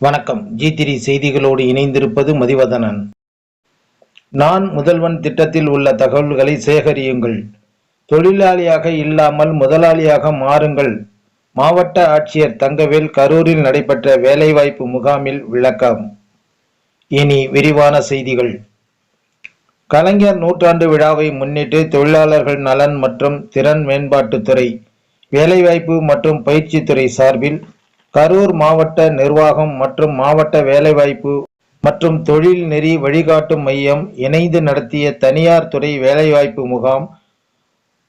வணக்கம். ஜி திரி செய்திகளோடு இணைந்திருப்பது மதிவதனன். நான் முதல்வன் திட்டத்தில் உள்ள தகவல்களை சேகரியுங்கள். தொழிலாளியாக இல்லாமல் முதலாளியாக மாறுங்கள். மாவட்ட ஆட்சியர் தங்கவேல் கரூரில் நடைபெற்ற வேலைவாய்ப்பு முகாமில் விளக்கம். இனி விரிவான செய்திகள். கலைஞர் நூற்றாண்டு விழாவை முன்னிட்டு தொழிலாளர்கள் நலன் மற்றும் திறன் மேம்பாட்டுத்துறை வேலைவாய்ப்பு மற்றும் பயிற்சித்துறை சார்பில் கரூர் மாவட்ட நிர்வாகம் மற்றும் மாவட்ட வேலைவாய்ப்பு மற்றும் தொழில் நெறி வழிகாட்டும் மையம் இணைந்து நடத்திய தனியார் துறை வேலைவாய்ப்பு முகாம்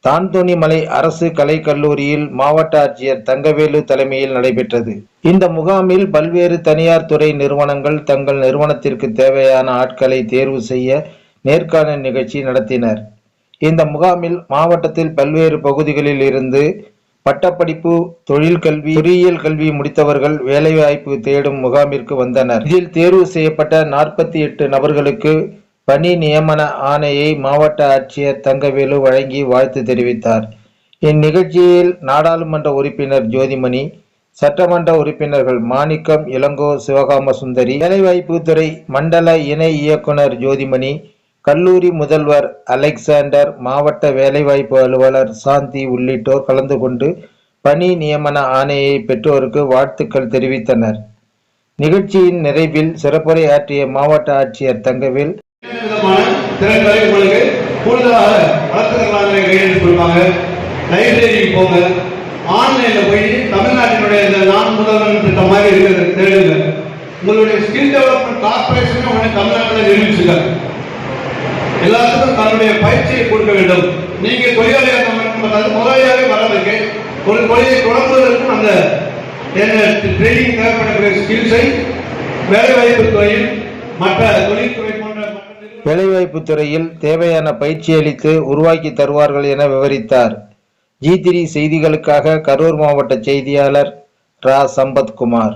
தான்தோணிமலை அரசு கலைக்கல்லூரியில் மாவட்ட ஆட்சியர் தங்கவேலு தலைமையில் நடைபெற்றது. இந்த முகாமில் பல்வேறு தனியார் துறை நிறுவனங்கள் தங்கள் நிறுவனத்திற்கு தேவையான ஆட்களை தேர்வு செய்ய நேர்காணல் நிகழ்ச்சி நடத்தினர். இந்த முகாமில் மாவட்டத்தில் பல்வேறு பகுதிகளில் இருந்து பட்டப்படிப்பு தொழில் கல்வி பொறியியல் கல்வி முடித்தவர்கள் வேலைவாய்ப்பு தேடும் முகாமிற்கு வந்தனர். இதில் தேர்வு செய்யப்பட்ட நாற்பத்தி எட்டு நபர்களுக்கு பணி நியமன ஆணையை மாவட்ட ஆட்சியர் தங்கவேலு வழங்கி வாழ்த்து தெரிவித்தார். இந்நிகழ்ச்சியில் நாடாளுமன்ற உறுப்பினர் ஜோதிமணி சட்டமன்ற உறுப்பினர்கள் மாணிக்கம் இளங்கோ சிவகாம சுந்தரி வேலைவாய்ப்பு துறை மண்டல இணை இயக்குனர் ஜோதிமணி கல்லூரி முதல்வர் அலெக்சாண்டர் மாவட்ட வேலைவாய்ப்பு அலுவலர் சாந்தி உள்ளிட்டோர் கலந்து கொண்டு பணி நியமன ஆணையை பெற்றோருக்கு வாழ்த்துக்கள் தெரிவித்தனர். நிகழ்ச்சியின் நிறைவில் சிறப்புரை ஆற்றிய மாவட்ட ஆட்சியர் தங்கவேல் விதமான போய் தமிழ்நாட்டினுடைய இந்த நான் முதல்வன் திட்டம் மாதிரி இருக்கிறது தேடுங்க உங்களுடைய ஸ்கில் டெவலப்மெண்ட் கார்பரேஷன் உடனே தமிழ்நாட்டில் நிரூபிச்சுங்க எல்லாத்துக்கும் தன்னுடைய பயிற்சியை கொடுக்க வேண்டும். நீங்க தொழிலாளியாக முதலாளியாக அது முதலாளியாகவே ஒரு தொழிலை தொடங்குவதற்கும் அந்த ட்ரைனிங் தேவைப்படக்கூடிய ஸ்கில்ஸை வேலைவாய்ப்பு துறையில் மற்ற தொழில்துறை போன்ற வேலைவாய்ப்பு துறையில் தேவையான பயிற்சி அளித்து உருவாக்கி தருவார்கள் என விவரித்தார். ஜி த்ரீ செய்திகளுக்காக கரூர் மாவட்ட செய்தியாளர் ரா. சம்பத்குமார்.